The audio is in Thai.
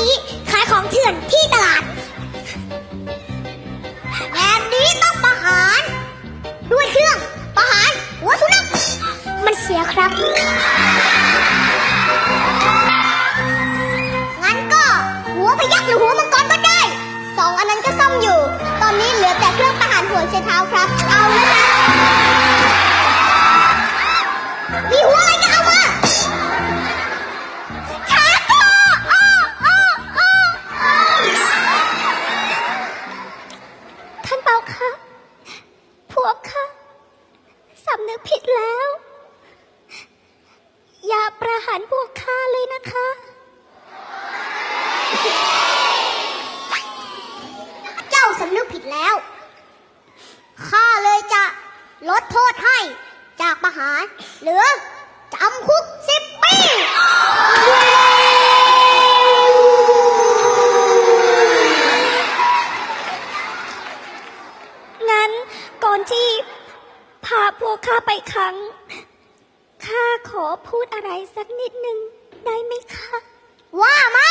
นี้ขายของเถื่อนที่ตลาดแานนี้ต้องประหาร ด้วยเครื่องประหารหัวสุนัขมันเสียครับ งั้นก็หัวพยักหรือหัวมังกรก็ได้สองอันนั้นก็ซ่อมอยู่ ตอนนี้เหลือแต่เครื่องประหารหัวเชเท้าครับ เอาแล้วนะมีหัวอะไร สำนึกผิดแล้ว อย่าประหารพวกข้าเลยนะคะ เจ้าสำนึกผิดแล้ว ข้าเลยจะลดโทษให้ จากประหารเหลือจำคุกสิบปีงั้นก่อนที่ พาพวกข้าไปครั้ง ข้าขอพูดอะไรสักนิดนึงได้ไหมคะ ว่ามา